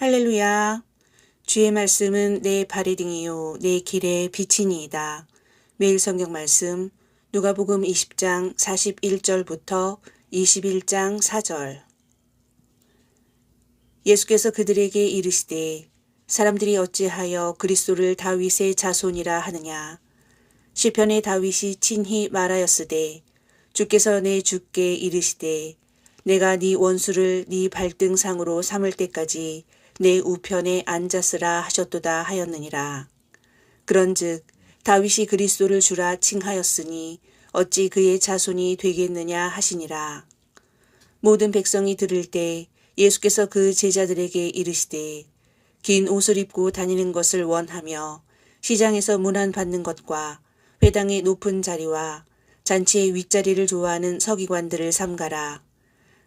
할렐루야. 주의 말씀은 내 발의 등이요 내 길의 빛이니이다. 매일 성경 말씀 누가복음 20장 41절부터 21장 4절. 예수께서 그들에게 이르시되 사람들이 어찌하여 그리스도를 다윗의 자손이라 하느냐 시편의 다윗이 친히 말하였으되 주께서 내 주께 이르시되 내가 네 원수를 네 발등상으로 삼을 때까지 내 우편에 앉았으라 하셨도다 하였느니라. 그런즉 다윗이 그리스도를 주라 칭하였으니 어찌 그의 자손이 되겠느냐 하시니라. 모든 백성이 들을 때 예수께서 그 제자들에게 이르시되 긴 옷을 입고 다니는 것을 원하며 시장에서 문안 받는 것과 회당의 높은 자리와 잔치의 윗자리를 좋아하는 서기관들을 삼가라.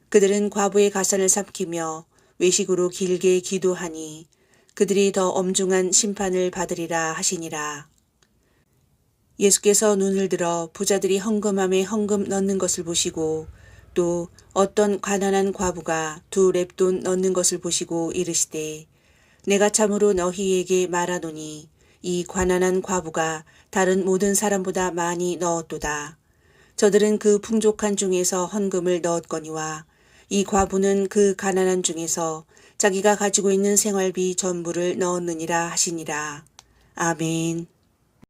그들은 과부의 가산을 삼키며 외식으로 길게 기도하니 그들이 더 엄중한 심판을 받으리라 하시니라. 예수께서 눈을 들어 부자들이 헌금함에 헌금 넣는 것을 보시고 또 어떤 가난한 과부가 두 랩돈 넣는 것을 보시고 이르시되 내가 참으로 너희에게 말하노니 이 가난한 과부가 다른 모든 사람보다 많이 넣었도다. 저들은 그 풍족한 중에서 헌금을 넣었거니와 이 과부는 그 가난한 중에서 자기가 가지고 있는 생활비 전부를 넣었느니라 하시니라. 아멘.